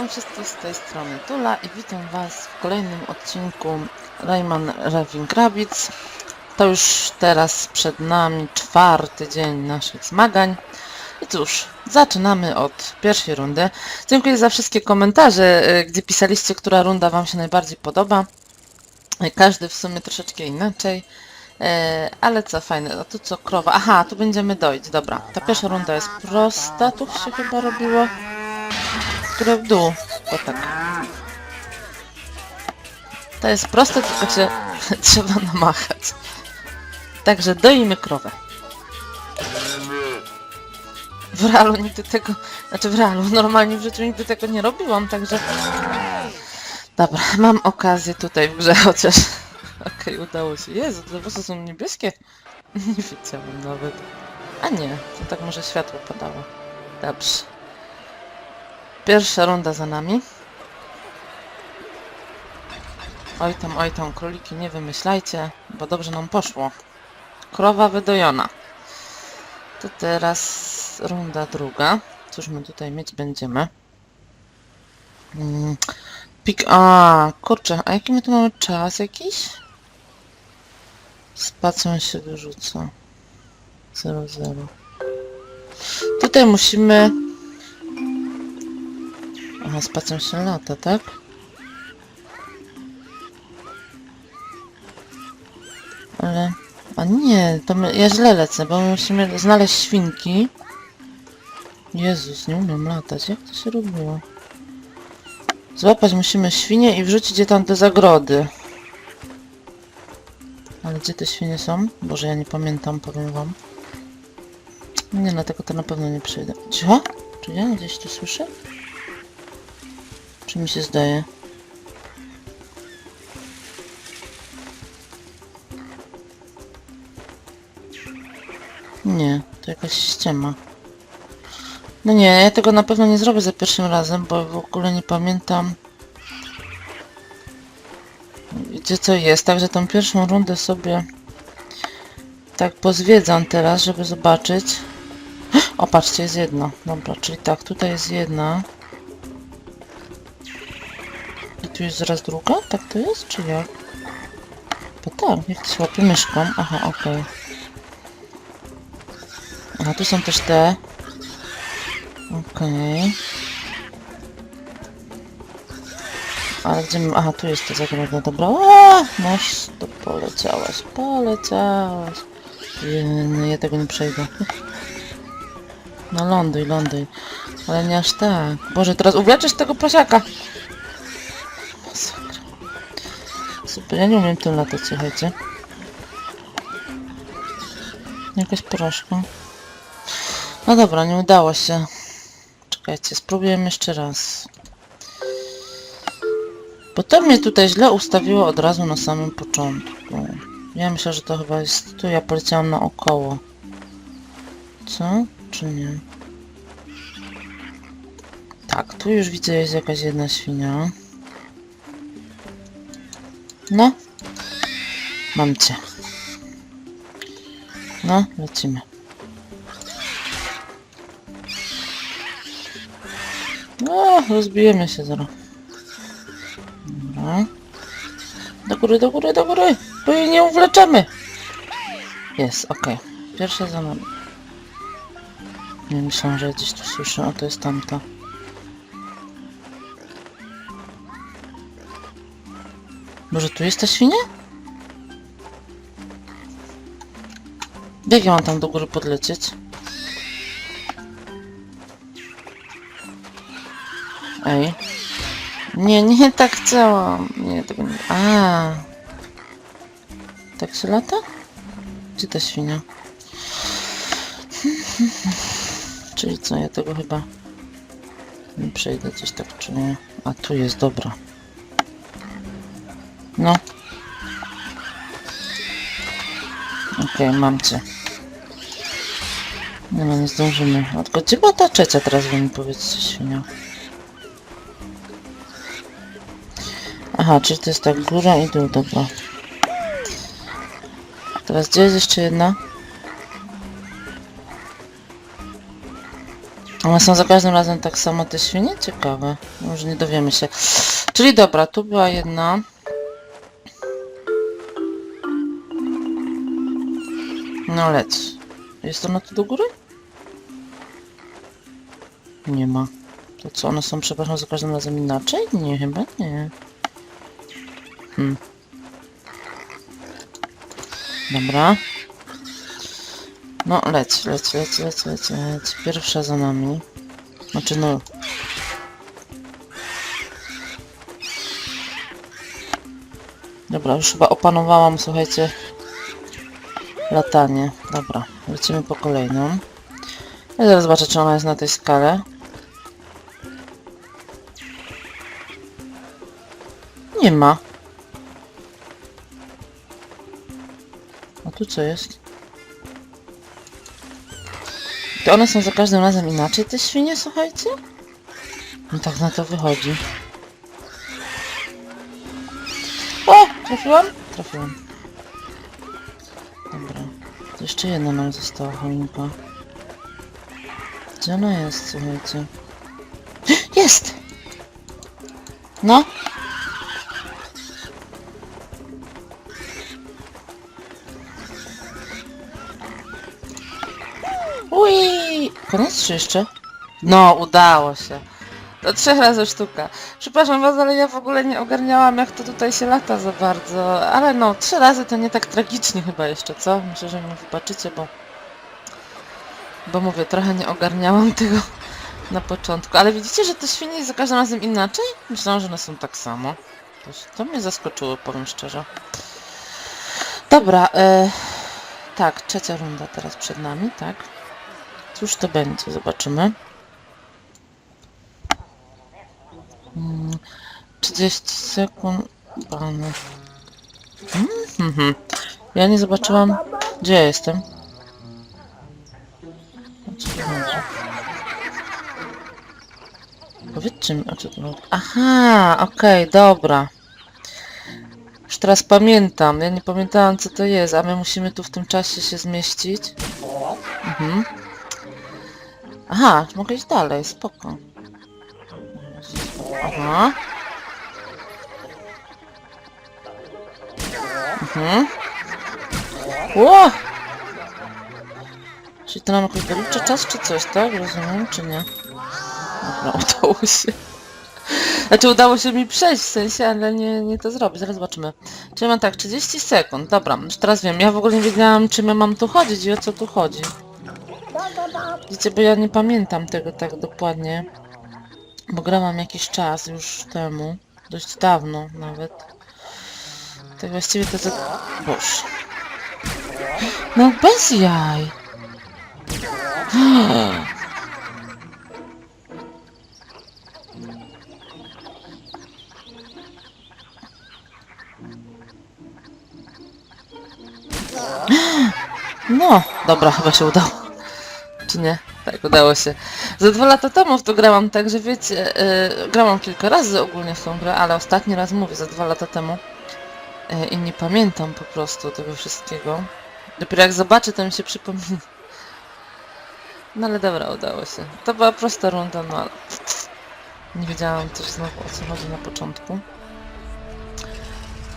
Witam wszystkich z tej strony Tula i witam Was w kolejnym odcinku Rayman Raving Rabbids. To już teraz przed nami czwarty dzień naszych zmagań. I cóż, zaczynamy od pierwszej rundy. Dziękuję za wszystkie komentarze, y, gdzie pisaliście, która runda Wam się najbardziej podoba. Y, Każdy w sumie troszeczkę inaczej. E, ale co fajne, a tu co krowa? Aha, tu będziemy dojść, dobra. Ta pierwsza runda jest prosta, tu się chyba robiło. Które w dół, bo tak. To jest proste, tylko się trzeba namachać. Także doimy krowę. W realu nigdy tego, znaczy w realu, normalnie w życiu nigdy tego nie robiłam, także... Dobra, mam okazję tutaj w grze chociaż. Okej, udało się. Jezu, te włosy są niebieskie? Nie wiedziałam nawet. A nie, to tak może światło padało. Dobrze. Pierwsza runda za nami. Oj tam, oj tam, króliki nie wymyślajcie, bo dobrze nam poszło. Krowa wydojona. To teraz runda druga. Cóż my tutaj mieć będziemy? Mm, Pik... A, kurczę, a jaki my tu mamy czas jakiś? Spacją się wyrzuca. 0, 0. Tutaj musimy... Spacją się lata, tak? Ale... A nie, to my, ja źle lecę, bo my musimy znaleźć świnki. Jezus, nie umiem latać. Jak to się robiło? Złapać musimy świnie i wrzucić je tam do zagrody. Ale gdzie te świnie są? Boże, ja nie pamiętam, powiem wam. Nie, dlatego to na pewno nie przejdę. Cicho? Czy ja gdzieś to słyszę? Czy mi się zdaje? Nie, to jakaś ściema. No nie, ja tego na pewno nie zrobię za pierwszym razem, bo w ogóle nie pamiętam gdzie co jest. Także tą pierwszą rundę sobie tak pozwiedzam teraz, żeby zobaczyć. O, patrzcie, jest jedna. Dobra, czyli tak, tutaj jest jedna. Tu jest zaraz druga? Tak to jest, czy jak? Bo tak, niech to się łapie myszką. Aha, okej. Aha, tu są też te. Okej. Ale gdzie... Aha, tu jest ta zagroda, dobra. O, masz, to poleciałaś, poleciałaś. Jeny, ja tego nie przejdę. No ląduj, ląduj. Ale nie aż tak. Boże, teraz uwleczysz tego prosiaka. Super, ja nie umiem tym latać, słuchajcie. Jakaś porażka. No dobra, nie udało się. Czekajcie, spróbujemy jeszcze raz. Bo to mnie tutaj źle ustawiło od razu na samym początku. Ja myślę, że to chyba jest tu. Ja poleciałam naokoło. Co? Czy nie? Tak, tu już widzę jest jakaś jedna świnia. No. Mam cię. No, lecimy. No, rozbijemy się zaraz. Dobra. Do góry, do góry, do góry! Bo jej nie uwleczemy! Jest, okej. Pierwsza za nami. Nie myślałam, że gdzieś tu słyszę, a to jest tamta. Może tu jest ta świnia? Jak ja mam tam do góry podlecieć? Ej. Nie, nie tak chciałam. Nie, tego nie. A. Tak się lata? Gdzie ta świnia? Czyli co, ja tego chyba nie przejdę gdzieś tak, czy nie? A tu jest, dobra. No. Okej, mam cię. Nie no, nie zdążymy. Gdzie była ta trzecia teraz, wy mi świnia? Aha, czyli to jest tak góra i dół, dobra. Teraz gdzie jest jeszcze jedna? One są za każdym razem tak samo te świnie? Ciekawe. Może nie dowiemy się. Czyli dobra, tu była jedna. No leć. Jest ona tu do góry? Nie ma. To co, one są, przepraszam, za każdym razem inaczej? Nie, chyba nie. Hmm. Dobra. No, leć, leć, leć, leć, leć, leć. Pierwsza za nami. Znaczy, no... Dobra, już chyba opanowałam, słuchajcie, latanie. Dobra, lecimy po kolejną. Ja zaraz zobaczę, czy ona jest na tej skale. Nie ma. A tu co jest? To one są za każdym razem inaczej, te świnie, słuchajcie? No tak na to wychodzi. O! Trafiłam? Trafiłam. Jeszcze jedna nam została choinka. Gdzie ona jest, słuchajcie? Jest! No. Ui! Koniec czy jeszcze? No, udało się. To trzech razy sztuka. Przepraszam was, ale ja w ogóle nie ogarniałam jak to tutaj się lata za bardzo. Ale no, trzy razy to nie tak tragicznie chyba jeszcze, co? Myślę, że mi wybaczycie, bo... Bo mówię, trochę nie ogarniałam tego na początku. Ale widzicie, że te świnie jest za każdym razem inaczej? Myślałam, że one są tak samo. To, to mnie zaskoczyło, powiem szczerze. Dobra, e... tak, trzecia runda teraz przed nami, tak? Cóż to będzie? Zobaczymy. Mm, 30 sekund. Bany. Mhm. Ja nie zobaczyłam. Gdzie ja jestem? Powiedzcie mi o co tu chodzi. Aha, okej, dobra. Już teraz pamiętam. Ja nie pamiętałam co to jest, a my musimy tu w tym czasie się zmieścić. Mhm. Aha, mogę iść dalej, spoko. Aha. Mhm. Ło! Czyli to nam jakoś doliczy czas, czy coś, tak? Rozumiem, czy nie? Dobra, udało się. Znaczy udało się mi przejść w sensie, ale nie, nie to zrobić. Zaraz zobaczymy. Czyli mam tak, 30 sekund. Dobra, już teraz wiem. Ja w ogóle nie wiedziałam, czym ja mam tu chodzić i o co tu chodzi. Widzicie, bo ja nie pamiętam tego tak dokładnie. Bo grałam jakiś czas już temu. Dość dawno nawet. Tak właściwie to tak... Boż. No bez jaj. No, dobra, chyba się udało. Czy nie? Tak, udało się. Za dwa lata temu w to grałam, także wiecie, yy, grałam kilka razy ogólnie w tą grę, ale ostatni raz mówię, za dwa lata temu. Yy, I nie pamiętam po prostu tego wszystkiego. Dopiero jak zobaczę, to mi się przypomni. No ale dobra, udało się. To była prosta runda, no ale... Nie wiedziałam też znowu o co chodzi na początku.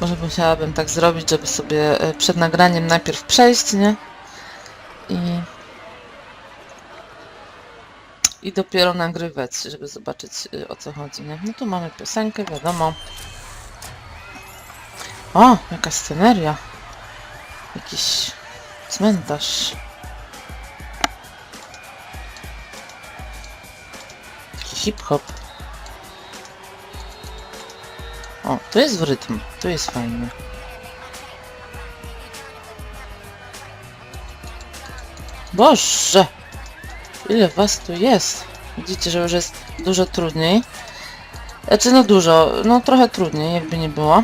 Może musiałabym tak zrobić, żeby sobie e, przed nagraniem najpierw przejść, nie? I... I dopiero nagrywać, żeby zobaczyć e, o co chodzi, nie? No tu mamy piosenkę, wiadomo. O, jaka sceneria. Jakiś cmentarz. Taki hip-hop. O, to jest w rytm. To jest fajnie. Boże! Ile was tu jest? Widzicie, że już jest dużo trudniej. Znaczy, no dużo, no trochę trudniej, jakby nie było.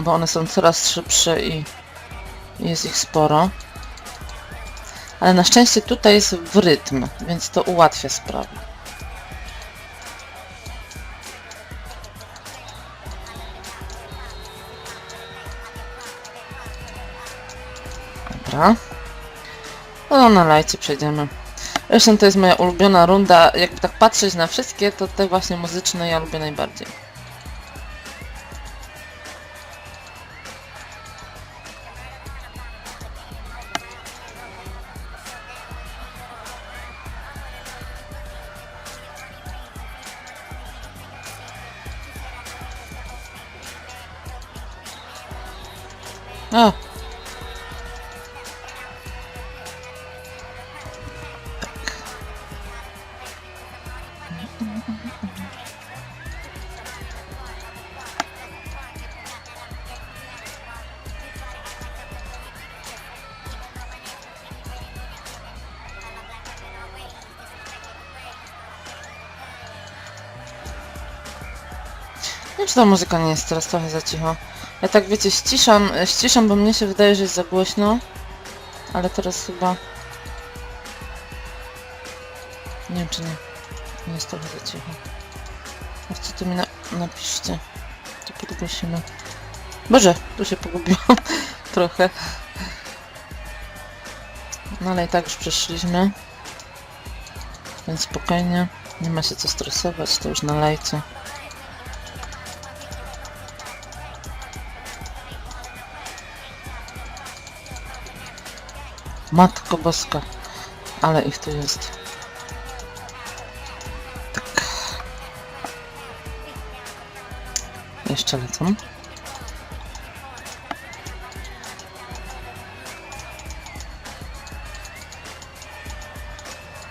Bo one są coraz szybsze i jest ich sporo. Ale na szczęście tutaj jest w rytm, więc to ułatwia sprawę. Dobra. No na lajcie przejdziemy. Zresztą to jest moja ulubiona runda. Jakby tak patrzeć na wszystkie, to te właśnie muzyczne ja lubię najbardziej. O! Wiem, czy ta muzyka nie jest teraz trochę za cicho. Ja tak wiecie, ściszam, ściszam, bo mnie się wydaje, że jest za głośno. Ale teraz chyba... Nie wiem, czy nie. Nie jest trochę za cicho. Chodźcie tu mi na, napiszcie. To podgłosimy. Boże, tu się pogubiłam trochę. No ale i tak już przeszliśmy. Więc spokojnie. Nie ma się co stresować, to już nalejcie. Matko Boska. Ale ich tu jest. Tak. Jeszcze lecą.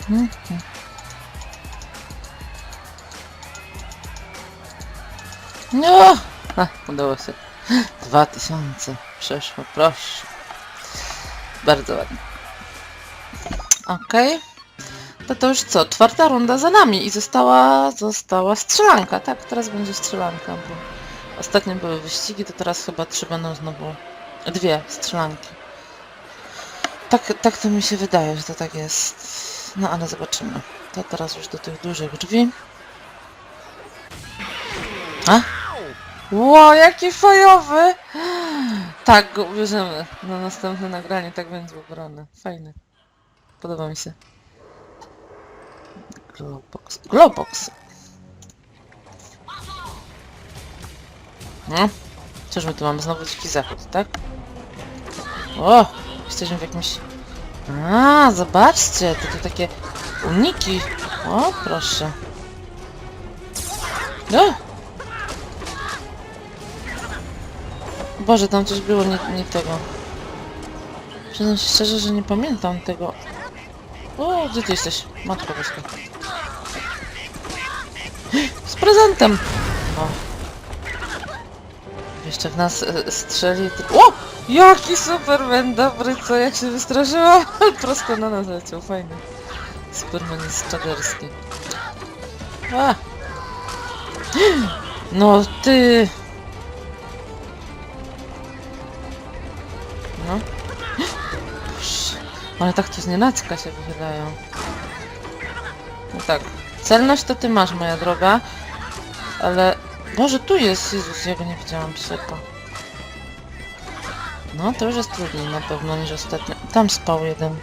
Mhm. No! A, udało się. Dwa tysiące. Przeszło, proszę. Bardzo ładnie. Okej. To to już co? Czwarta runda za nami i została, została strzelanka. Tak, teraz będzie strzelanka, bo ostatnio były wyścigi, to teraz chyba trzy będą znowu... Dwie strzelanki. Tak, tak to mi się wydaje, że to tak jest. No ale zobaczymy. To teraz już do tych dużych drzwi. A? Ło, jaki fajowy! Tak, go ubierzemy na następne nagranie, tak będzie ubrany. Fajny. Podoba mi się. Glowbox. Glowbox! No. Cóż my tu mamy? Znowu dziki zachód, tak? O! Jesteśmy w jakimś... A, zobaczcie! To tu takie uniki. O, proszę. O! Boże, tam coś było nie, nie tego. Przyznam się szczerze, że nie pamiętam tego. O, gdzie ty jesteś? Matko Boska. Z prezentem! O. Jeszcze w nas e, strzeli. ty- O! Jaki Superman dobry, co jak się wystraszyła! Prosto na nas leciał, fajny. Superman jest czaderski. A! No ty! Ale tak to z nienacka się wychylają. No tak. Celność to ty masz, moja droga. Ale... Boże, tu jest! Jezus, ja go nie widziałam, przepa. No, to już jest trudniej na pewno niż ostatnio. Tam spał jeden.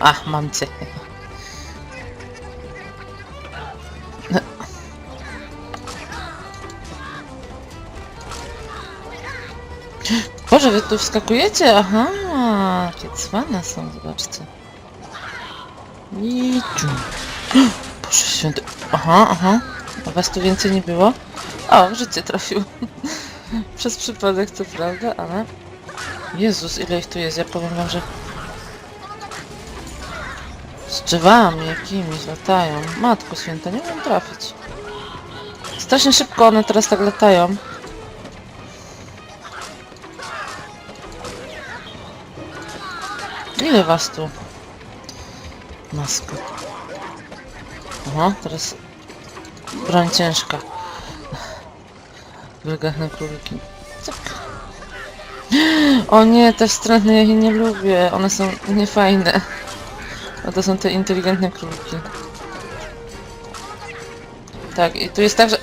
Ach, mam cię. Wy tu wskakujecie? Aha, jakie cwane są, zobaczcie. I ciu. Boże święty. Aha, aha. A was tu więcej nie było? O, w życie trafił. Przez przypadek, co prawda, ale... Jezus, ile ich tu jest, ja powiem wam, że... Z drzewami jakimiś latają. Matko święta, nie umiem trafić. Strasznie szybko one teraz tak latają. Ile was tu? Masko. Aha, teraz broń ciężka. Wylgachne króliki. Cyk. O nie, te wstrętne, ja ich nie lubię. One są niefajne. A to są te inteligentne króliki. Tak, i tu jest tak, że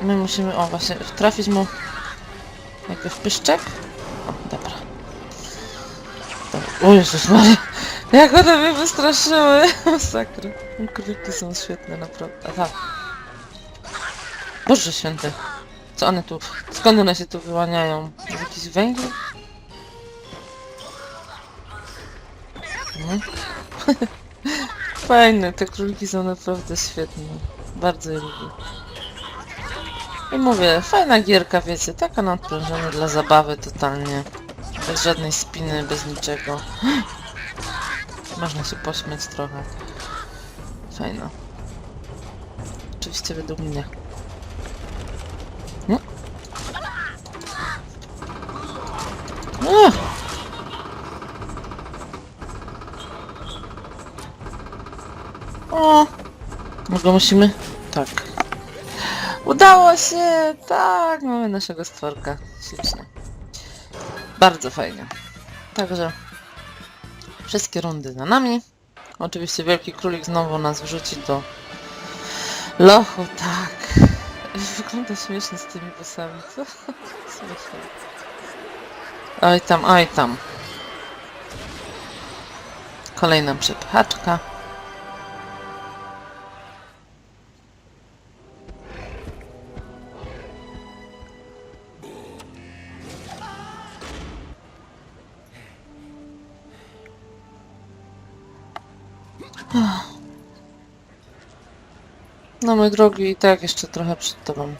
my musimy, o właśnie, trafić mu jakby w pyszczek. O. O Jezus Maria, Jak one mnie wystraszyły! Masakra. Króliki są świetne, naprawdę. Aha. Boże święty. Co one tu... Skąd one się tu wyłaniają? Z jakichś? Mhm. Fajne, te króliki są naprawdę świetne. Bardzo je lubię. I mówię, fajna gierka, wiecie, taka na odprężenie dla zabawy totalnie. Bez żadnej spiny, bez niczego. Można się pośmiać trochę. Fajna. Oczywiście według mnie. No. Ach. O! Go musimy... Tak. Udało się! Tak, mamy naszego stworka. Ślicznie. Bardzo fajnie. Także wszystkie rundy za nami. Oczywiście Wielki Królik znowu nas wrzuci do lochu, tak. Wygląda śmiesznie z tymi włosami, co? Śmiesznie. Oj tam, oj tam. Kolejna przepchaczka. No mój drogi, i tak jeszcze trochę przed tobą.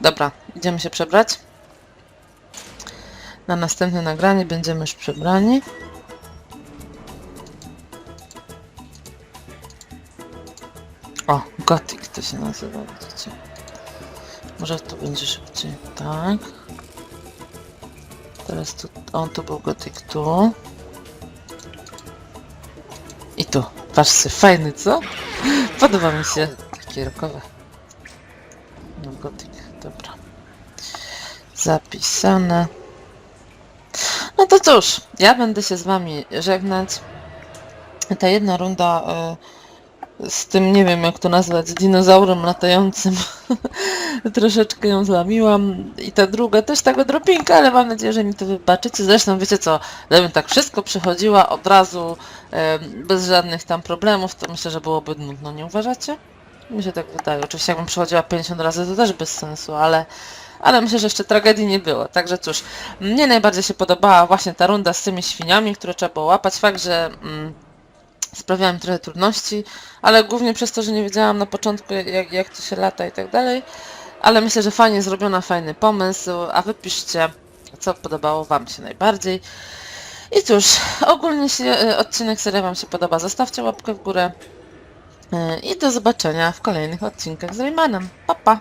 Dobra, idziemy się przebrać. Na następne nagranie będziemy już przebrani. O, Gothic to się nazywa, widzicie. Może tu będzie szybciej, tak. Teraz tu, on tu był Gothic tu. Tu. Patrzcie, fajny, co? Podoba mi się. Takie rokowe. No, gotyk, dobra. Zapisane. No to cóż, ja będę się z wami żegnać. Ta jedna runda y, z tym, nie wiem jak to nazwać, z dinozaurem latającym. Troszeczkę ją zlamiłam. I ta druga też tego dropinka, ale mam nadzieję, że mi to wybaczycie. Zresztą wiecie co, gdybym tak wszystko przechodziła od razu, bez żadnych tam problemów, to myślę, że byłoby nudno, nie uważacie? Mi się tak wydaje. Oczywiście jakbym przechodziła 50 razy, to też bez sensu, ale, ale myślę, że jeszcze tragedii nie było. Także cóż, mnie najbardziej się podobała właśnie ta runda z tymi świniami, które trzeba było łapać. Fakt, że mm, sprawiała mi trochę trudności, ale głównie przez to, że nie wiedziałam na początku, jak, jak to się lata i tak dalej. Ale myślę, że fajnie zrobiona, fajny pomysł, a wy piszcie, co podobało wam się najbardziej. I cóż, ogólnie się, e, odcinek seria wam się podoba, zostawcie łapkę w górę. E, I do zobaczenia w kolejnych odcinkach z Raymanem. Pa, pa!